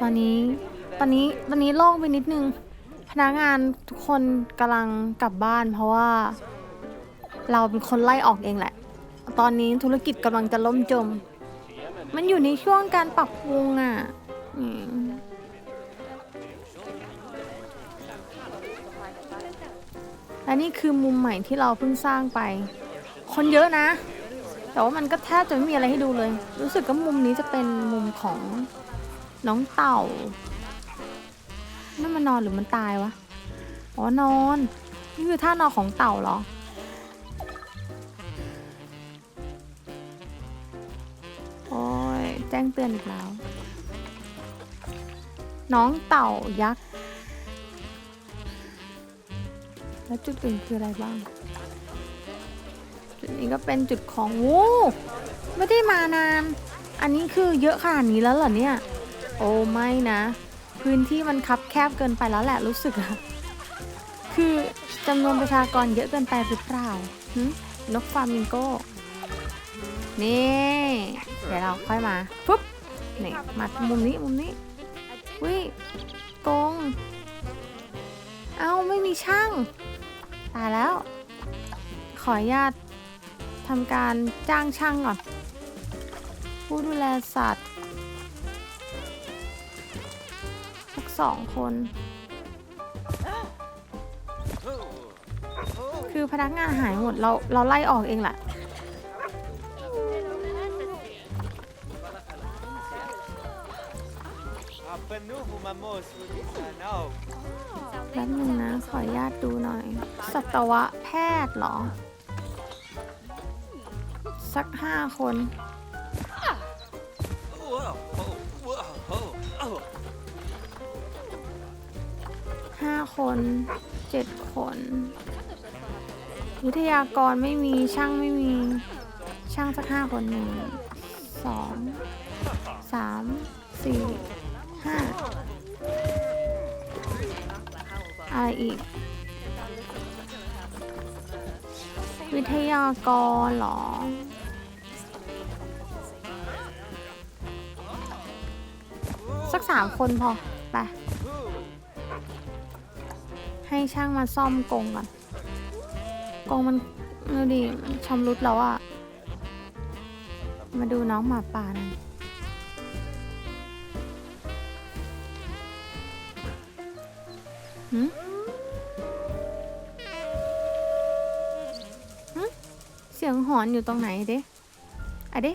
ตอนนี้ ตอนนี้ ตอนนี้โล่งไปนิดนึง พนักงานทุกคนกำลังกลับบ้าน เพราะว่า เราเป็นคนไล่ออกเองแหละ ตอนนี้ธุรกิจกำลังจะล่มจม มันอยู่ในช่วงการปรับปรุงอะอืมและนี่คือมุมใหม่ที่เราเพิ่งสร้างไป คนเยอะนะ แต่ว่ามันก็แทบจะไม่มีอะไรให้ดูเลย รู้สึกว่ามุมนี้จะเป็นมุมของ น้องเต่านั่นมันนอนหรือมันตายวะ อ๋อนอน นี่คือท่านอนของเต่าเหรอ โอ้ย แจ้งเตือนอีกแล้ว น้องเต่ายักษ์ แล้วจุดอื่นคืออะไรบ้าง จุดนี้ก็เป็นจุดของโอ้ไม่ได้มานาน อันนี้คือเยอะขนาดนี้แล้วเหรอเนี่ย โอ้ไม่นะ พื้นที่มันคับแคบเกินไปแล้วแหละรู้สึกอะคือจำนวนประชากรเยอะเกินไปหรือเปล่านกฟามิงโก้ นี่ เดี๋ยวเราค่อยมาปุ๊บนี่มามุมนี้มุมนี้วิกง เอ้าไม่มีช่าง ตายแล้ว ขออนุญาตทำการจ้างช่างก่อน ผู้ดูแลสัตว์ สองคน คือพนักงานหายหมดเราเราไล่ออกเองแหละแป๊บนึงนะ ขออนุญาตดูหน่อย สัตวแพทย์เหรอ สักห้าคน ห้าคนเจ็ดคน วิทยากรไม่มีช่างไม่มีช่างสักห้าคนหนึ่งสองสามสี่ห้าอะไรอีก วิทยากรเหรอสักสามคนพอ ไป ให้ช่างมาซ่อมกรงก่อนกรงมันดูดิชำรุดแล้วอะมาดูน้องหมาป่าหน่อยหืมเสียงหอนอยู่ตรงไหนเด้อะเด้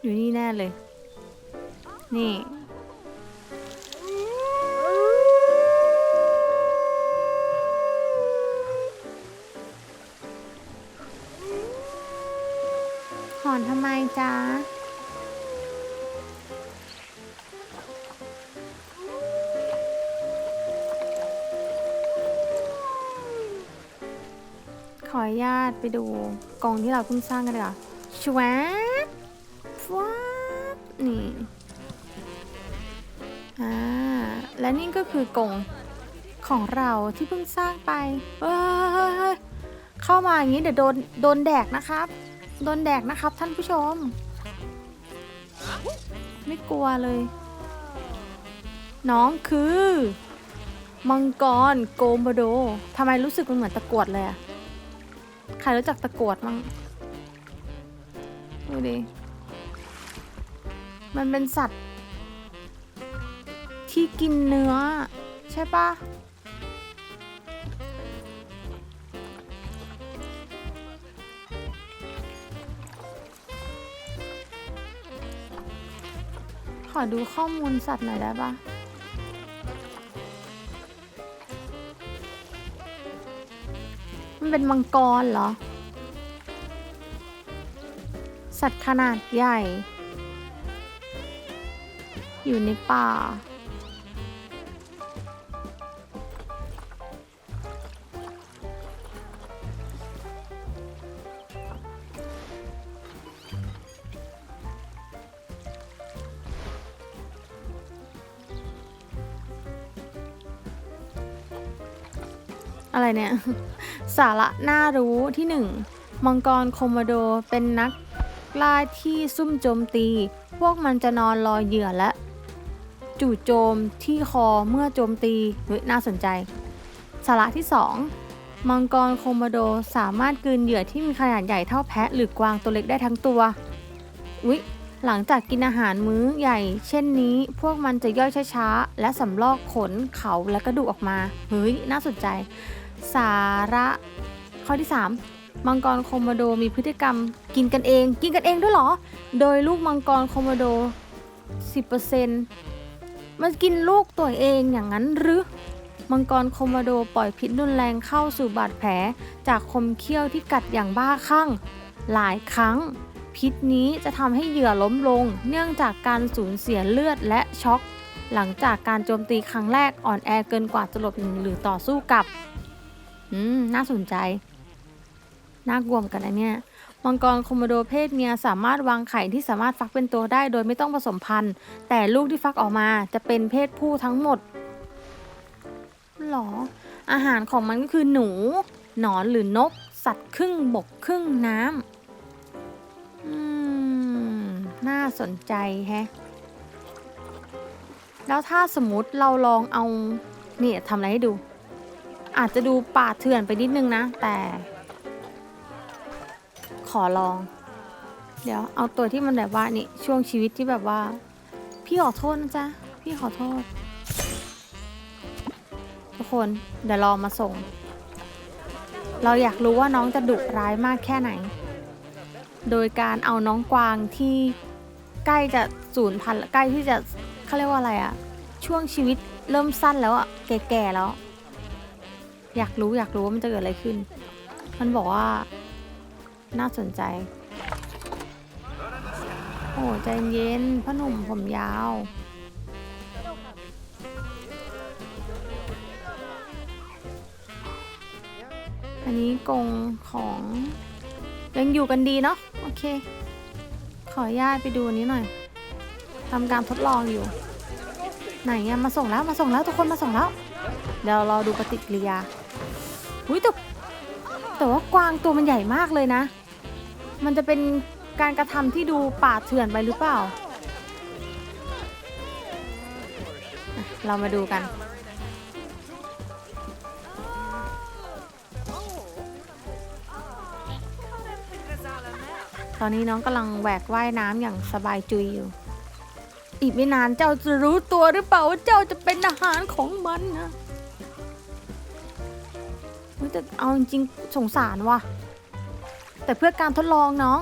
อยู่นี่แน่เลย นี่ ไปดูกรงที่เราเพิ่งสร้างกันดีกว่าชวบฟวบนี่อ่าและนี่ก็คือกรงของเราที่เพิ่งสร้างไปเอ้ยเข้ามาอย่างนี้เดี๋ยวโดนโดนแดกนะครับ โดนแดกนะครับท่านผู้ชม ไม่กลัวเลย น้องคือ มังกรโกมโบโดทำไมรู้สึกมันเหมือนตะกรวดเลยอะ ใครรู้จักตะกรวดมั้งดูดิ มันเป็นสัตว์ ที่กินเนื้อ ใช่ปะขอดูข้อมูลสัตว์หน่อยได้ปะ เป็นมังกรเหรอ สัตว์ขนาดใหญ่ อยู่ในป่า อะไรเนี่ย สาระน่ารู้ที่หนึ่งมังกรโคโมโดเป็นนักล่าที่ซุ่มโจมตี พวกมันจะนอนรอเหยื่อและ จู่โจมที่คอเมื่อโจมตีเฮ้ยน่าสนใจ สาระที่ 2 มังกรโคโมโดสามารถกลืนเหยื่อที่มีขนาดใหญ่เท่าแพะหรือกวางตัวเล็กได้ทั้งตัวอุ๊ยหลังจากกินอาหารมื้อใหญ่ เช่นนี้ พวกมันจะย่อยช้าๆ และสำลอกขนเขาและกระดูกออกมา เฮ้ย น่าสนใจ สาระข้อที่ 3 มังกรโคโมโดมีพฤติกรรมกินกันเอง กินกันเองด้วยเหรอ โดยลูกมังกรโคโมโด 10%มันกินลูกตัวเองอย่างนั้นหรือ มังกรโคโมโดปล่อยพิษรุนแรงเข้าสู่บาดแผล จากคมเขี้ยวที่กัดอย่างบ้าคลั่ง หลายครั้ง พิษนี้จะทำให้เหยื่อล้มลง เนื่องจากการสูญเสียเลือดและช็อก หลังจากการโจมตีครั้งแรกอ่อนแอเกินกว่าจะหลบหนีหรือต่อสู้กับ อืม น่าสนใจ น่ากลัวเหมอนกันนะเนี่ย มังกรคโมโดเพศเมียสามารถวางไข่ที่สามารถฟักเป็นตัวได้โดยไม่ต้องผสมพันธุ์ แต่ลูกที่ฟักออกมาจะเป็นเพศผู้ทั้งหมดหรอ อาหารของมันก็คือหนู หนอนหรือนก สัตว์ครึ่งบกครึ่งน้ำอืม น่าสนใจแฮะ แล้วถ้าสมมติเราลองเอา เนี่ยทำอะไรให้ดู อาจจะดูป่าเถื่อนไปนิดนึงนะ แต่ ขอลอง เดี๋ยวเอาตัวที่มันแบบว่านี่ช่วงชีวิตที่แบบว่า พี่ขอโทษนะจ๊ะ พี่ขอโทษ ทุกคนเดี๋ยวรอมาส่ง เราอยากรู้ว่าน้องจะดุร้ายมากแค่ไหน โดยการเอาน้องกวางที่ใกล้จะสูญพันธุ์ใกล้ที่จะเขาเรียกว่าอะไรอะช่วงชีวิตเริ่มสั้นแล้วอะแก่ๆแล้ว อยากรู้อยากรู้ว่ามันจะเกิดอะไรขึ้น มันบอกว่า น่าสนใจ โอ้ใจเย็นพ่อหนุ่มผมยาว อันนี้กงของ ยังอยู่กันดีเนาะโอเค ขออนุญาตไปดูอันนี้หน่อยทำการทดลองอยู่ ไหนอะมาส่งแล้วมาส่งแล้วทุกคนมาส่งแล้วเดี๋ยวเรารอดูปฏิกิริยา อุ้ยแต่แต่ว่ากวางตัวมันใหญ่มากเลยนะ มันจะเป็นการกระทำที่ดูป่าเถื่อนไปหรือเปล่า เรามาดูกัน ตอนนี้น้องกำลังแหวกว่ายน้ำอย่างสบายจุยอยู่ อีกไม่นานเจ้าจะรู้ตัวหรือเปล่าว่าเจ้าจะเป็นอาหารของมันนะ แต่เอาจริงๆสงสารว่ะ แต่เพื่อการทดลองน้อง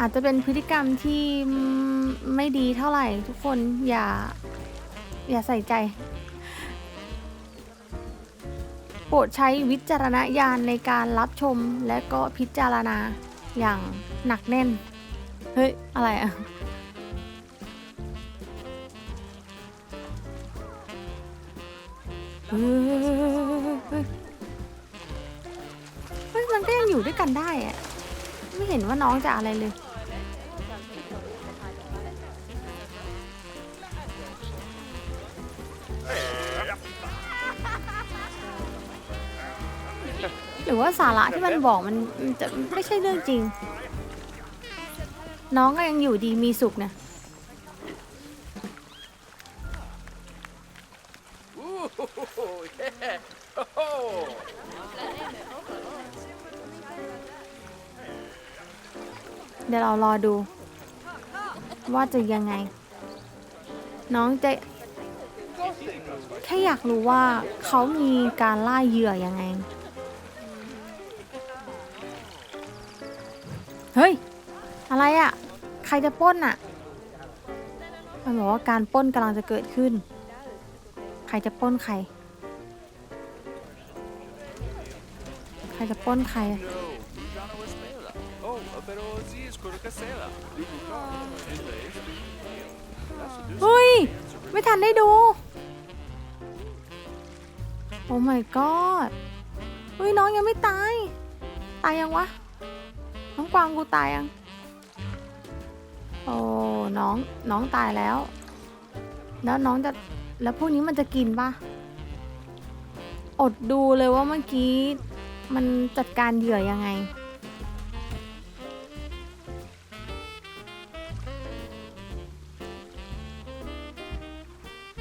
อาจจะเป็นพฤติกรรมที่ไม่ดีเท่าไหร่ทุกคนอย่า อย่าใส่ใจ โปรดใช้วิจารณญาณในการรับชมและก็พิจารณา อย่างหนักแน่น เฮ้ย อะไรอะเฮ้ยเฮ้ย มันก็ยังอยู่ด้วยกันได้อะไม่เห็นว่าน้องจะอะไรเลย รือว่าสาระที่มันบอกมันมันจะไม่ใช่เรื่องจริง น้องก็ยังอยู่ดีมีสุขนะ เดี๋ยวเรารอดู ว่าจะยังไง น้องจะแค่อยากรู้ว่าเขามีการล่าเหยื่อยังไง รจะป้นอะ่ะมันบอกว่าการป้นกำลังจะเกิดขึ้น ใครจะป้นใคร ใครจะป้นใคร เฮ้ย ไม่ทันได้ดู โอ้ my god เฮ้ย น้องยังไม่ตาย ตายยังวะ น้องกวางกูตายยัง โอ้น้องน้องตายแล้ว แล้วน้องจะแล้วพวกนี้มันจะกินปะอดดูเลยว่าเมื่อกี้ มันจัดการเหยื่อยังไง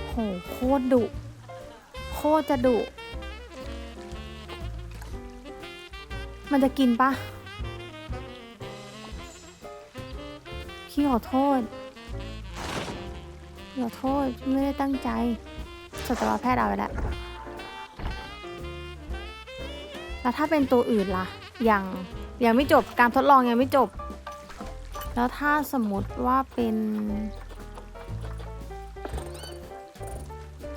โหโคตรดุ โคตรจะดุ มันจะกินปะ พี่ขอโทษขอโทษไม่ได้ตั้งใจสัตวแพทย์เอาไปแล้ว แล้วถ้าเป็นตัวอื่นล่ะ ยังยังไม่จบการทดลองยังไม่จบ แล้วถ้าสมมติว่าเป็น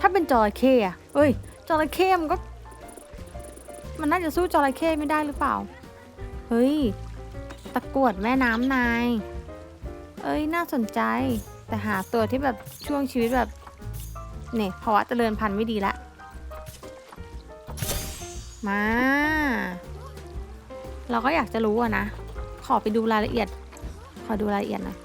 ถ้าเป็นจระเข้อะเอ้ยจระเข้มันก็ มันน่าจะสู้จระเข้ไม่ได้หรือเปล่า เฮ้ย ตะกรวดแม่น้ำนาย เอ้ยน่าสนใจ แต่หาตัวที่แบบช่วงชีวิตแบบเนี่ยภาวะเจริญพันธุ์ไม่ดีละ มา เราก็อยากจะรู้อะนะ ขอไปดูรายละเอียด ขอดูรายละเอียดหน่อย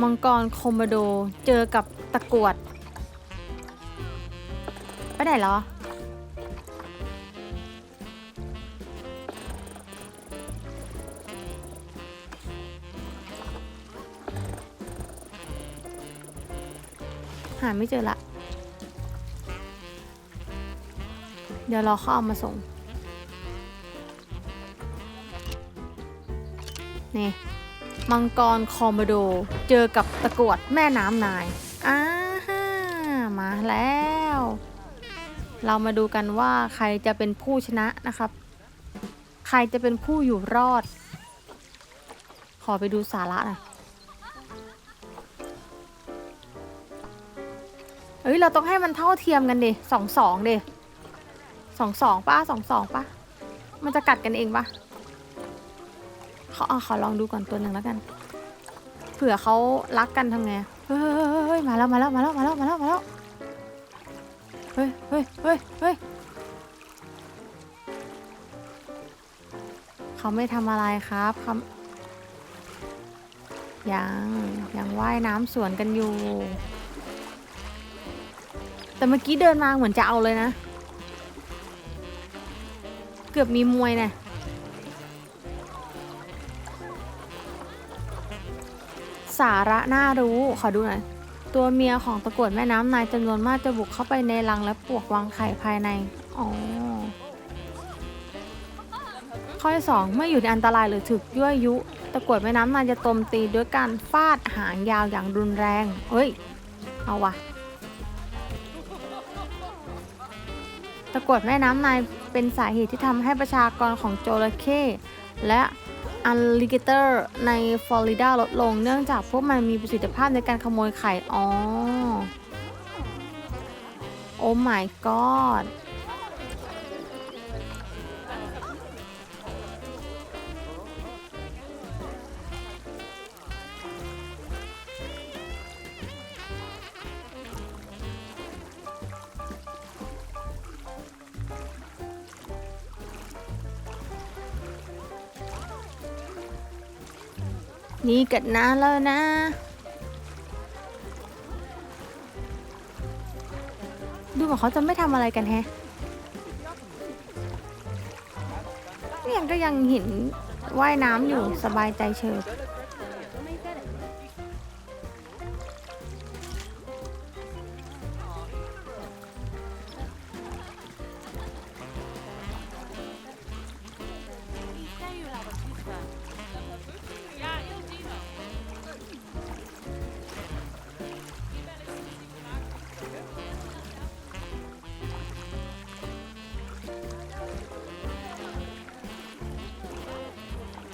มังกรโคโมโดเจอกับตะกรวด ไปไหนหรอ หาไม่เจอละ เดี๋ยวรอเขาเอามาส่ง นี่ มังกรคอมโมโด เจอกับตะกรวดแม่น้ำนาย อ้าฮ่า มาแล้ว เรามาดูกันว่าใครจะเป็นผู้ชนะนะครับ ใครจะเป็นผู้อยู่รอด ขอไปดูสาระน่อยเอ้ย เราต้องให้มันเท่าเทียมกันดิสองสองดิสองสองป้าสองสองป้ามันจะกัดกันเองปะเขาเอาขอลองดูก่อนตัวหนึ่งแล้วกัน เผื่อเขารักกันทำไง เฮ้ย มาแล้วมาแล้วมาแล้วมาแล้วมาแล้วมาแล้ว เฮ้ยเฮ้ยเฮ้ยเฮ้ยเขาไม่ทำอะไรครับเขายัง ยังว่ายน้ำสวนกันอยู่ แต่เมื่อกี้เดินมาเหมือนจะเอาเลยนะ เกือบมีมวยเนี่ยสาระน่ารู้ ขอดูหน่อย ตัวเมียของตะกรวดแม่น้ำนายจำนวนมากจะบุกเข้าไปในรังและปลวกวางไข่ภายใน อ๋อ ข้อที่สองเมื่ออยู่ในอันตรายหรือถูกยั่วยุ ตะกรวดแม่น้ำนายจะโจมตีด้วยการฟาดหางยาวอย่างรุนแรง เฮ้ย เอาวะตะกรวดแม่น้ำนายเป็นสาเหตุที่ทำให้ประชากรของจระเข้และ อัลลิเกเตอร์ในฟลอริดาลดลง เนื่องจากพวกมันมีประสิทธิภาพในการขโมยไข่ อ๋อ โอ้ my god นี่กัดนานแล้วนะ ดูเหมือนเขาจะไม่ทำอะไรกันแฮะนี่ยังก็ยังเห็นว่ายน้ำอยู่สบายใจเฉิบ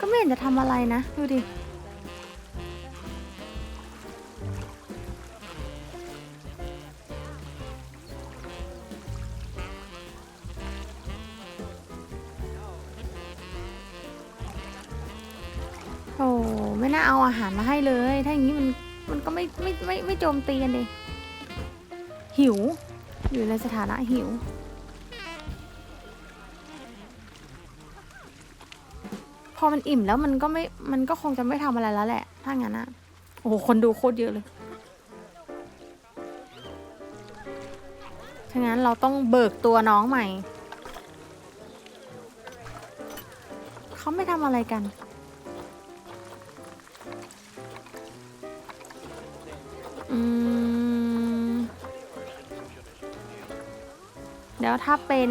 ไม่เห็นจะทำอะไรนะ ดูดิ โอ้ไม่น่าเอาอาหารมาให้เลย ถ้าอย่างนี้มันมันก็ไม่ไม่ไม่ไม่โจมตีกันเลยหิว อยู่ในสถานะหิว อมันอิ่มแล้วมันก็ไม่ มันก็คงจะไม่ทำอะไรแล้วแหละ ถ้างั้นอะโอ้โห คนดูโคตรเยอะเลยถ้างั้นเราต้องเบิกตัวน้องใหม่ เขาไม่ทำอะไรกัน อืม เดี๋ยวถ้าเป็น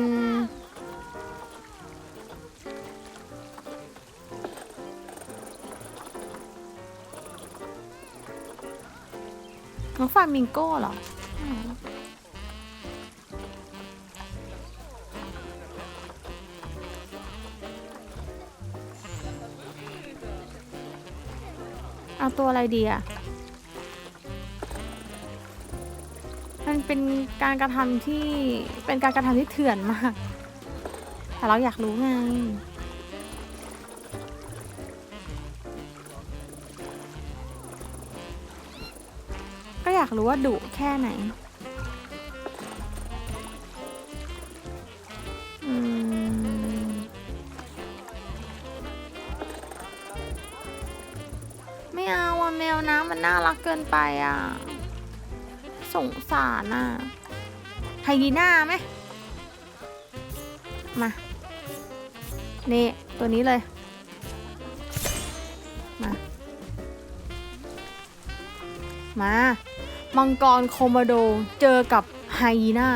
ฟามิงโก้เหรออืมเอาตัวอะไรดีอะมันเป็นการกระทำที่เป็นการกระทำที่เถื่อนมาก แต่เราอยากรู้ไงากรู้ว่าดุแค่ไหนมไม่เอาอะแมวน้ำมันน่ารักเกินไปอะสงสารอะไฮยีน่าไหม มา นี่ ตัวนี้เลย มา มา มังกรโคโมโดเจอกับไฮยีน่า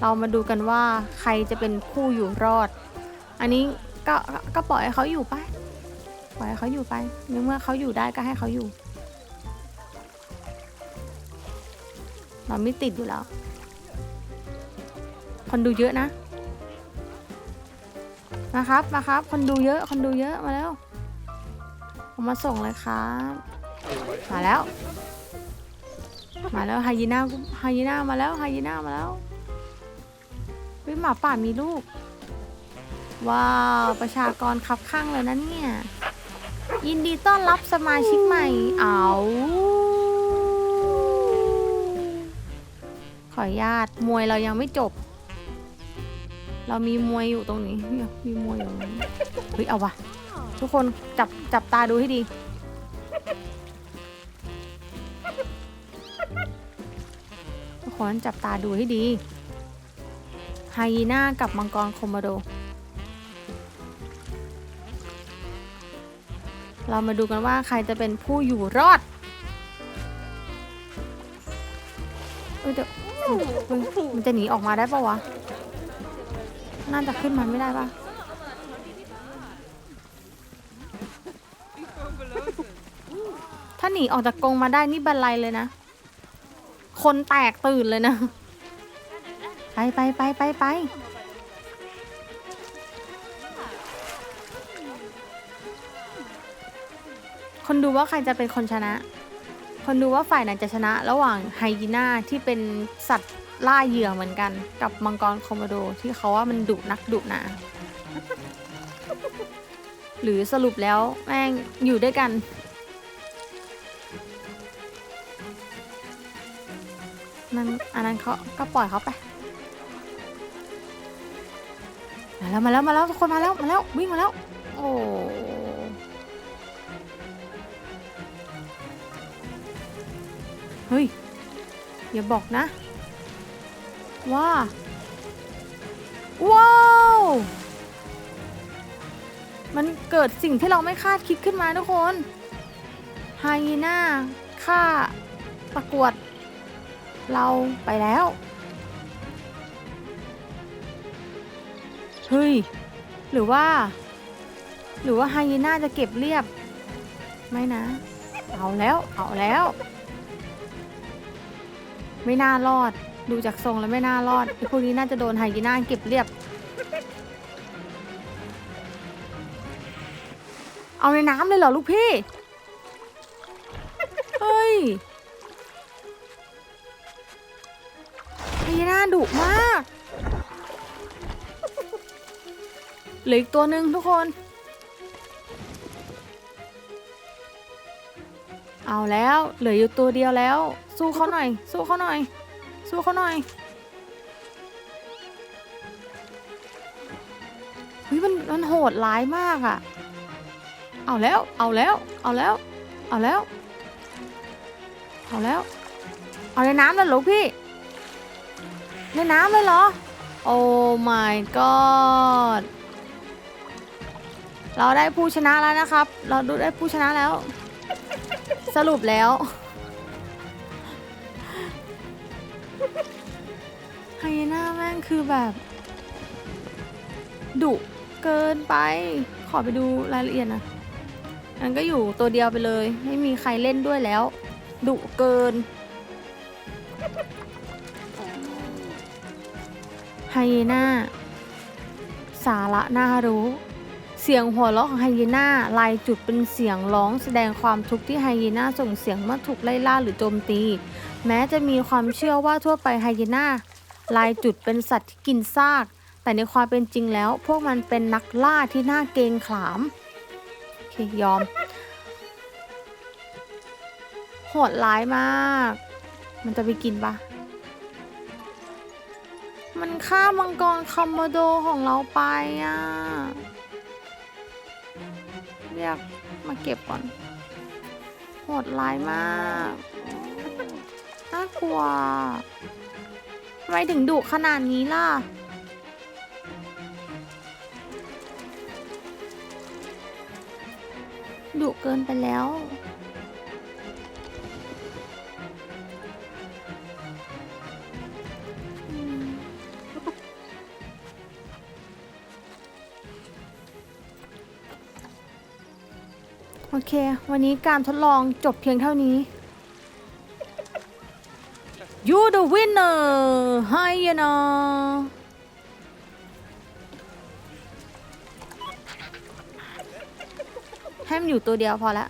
เรามาดูกันว่าใครจะเป็นผู้อยู่รอด อันนี้ก็ก็ปล่อยให้เขาอยู่ไป ปล่อยให้เขาอยู่ไปในเมื่อเขาอยู่ได้ก็ให้เขาอยู่ เราไม่ติดอยู่แล้ว คนดูเยอะนะ นะครับมาครับ คนดูเยอะ คนดูเยอะมาแล้ว ผมมาส่งเลยครับ มาแล้ว มาแล้วไฮยีน่าไฮยีน่ามาแล้วไฮยีน่ามาแล้ววิหมาป่ามีลูก ว้าว ประชากรคับข้างเลยนะเนี่ย ยินดีต้อนรับสมาชิกใหม่ เอาขออนุญาตมวยเรายังไม่จบ เรามีมวยอยู่ตรงนี้ มีมวยอยู่ตรงนี้เฮ้ยเอาวะทุกคนจับจับตาดูให้ดี คนจับตาดูให้ดีไฮยีน่ากับมังกรโคโมโด เรามาดูกันว่าใครจะเป็นผู้อยู่รอดเอ้ยเดี๋ยวมันจะหนีออกมาได้ปะวะ น่าจะขึ้นมาไม่ได้ปะถ้าหนีออกจากกรงมาได้นี่บันไลเลยนะ คนแตกตื่นเลยนะ ไปไปไปไปไปคนดูว่าใครจะเป็นคนชนะ คนดูว่าฝ่ายไหนจะชนะ ระหว่างไฮยีน่าที่เป็นสัตว์ล่าเหยื่อเหมือนกัน กับมังกรคโมโดที่เขาว่ามันดุนักดุหนาหรือสรุปแล้วแม่งอยู่ด้วยกัน นั่นอันนั้นเขาก็ปล่อยเขาไปมาแล้วมาแล้วมาแล้วทุกคนมาแล้วมาแล้ววิ่งมาแล้ว โอ้เฮ้ยอย่าบอกนะ ว่าว้าวมันเกิดสิ่งที่เราไม่คาดคิดขึ้นมาทุกคนไฮยีน่าฆ่าประกวด เราไปแล้ว เฮ้ย หรือว่า หรือว่าไฮยีน่าจะเก็บเรียบ ไม่นะ เอาแล้ว เอาแล้ว ไม่น่ารอด ดูจากทรงแล้วไม่น่ารอดไอ้พวกนี้น่าจะโดนไฮยีน่าเก็บเรียบ เอาในน้ำเลยเหรอลูกพี่ เหลืออีกตัวหนึ่งทุกคน เอาแล้วเหลืออยู่ตัวเดียวแล้ว สู้เขาหน่อย สู้เขาหน่อย สู้เขาหน่อยเฮ้ยมันมันโหดร้ายมากอะเอาแล้วเอาแล้วเอาแล้วเอาแล้วเอาแล้ว เอาในน้ำเลยหรอพี่ ในน้ำเลยเหรอ โอ้ my god เราได้ผู้ชนะแล้วนะครับ เราดูได้ผู้ชนะแล้ว สรุปแล้ว ไฮยีน่าแม่งคือแบบดุเกินไป ขอไปดูรายละเอียดนะงั้นก็อยู่ตัวเดียวไปเลย ไม่มีใครเล่นด้วยแล้วดุเกินไฮยีน่า สาระน่ารู้ เสียงหัวเราะของไฮยีน่าลายจุดเป็นเสียงร้องแสดงความทุกข์ที่ไฮยีน่าส่งเสียงเมื่อถูกไล่ล่าหรือโจมตี แม้จะมีความเชื่อว่าทั่วไปไฮยีน่าลายจุดเป็นสัตว์ที่กินซาก แต่ในความเป็นจริงแล้ว พวกมันเป็นนักล่าที่น่าเกรงขาม โอเค ยอม โหดร้ายมาก มันจะไปกินปะมันฆ่ามังกรคอมโมโดของเราไปอะ เรียกมาเก็บก่อน โหดร้ายมาก น่ากลัวทำไมถึงดุขนาดนี้ล่ะ ดุเกินไปแล้ว โอเค วันนี้การทดลองจบเพียงเท่านี้ you the winner hi you know ให้มันอยู่ตัวเดียวพอละ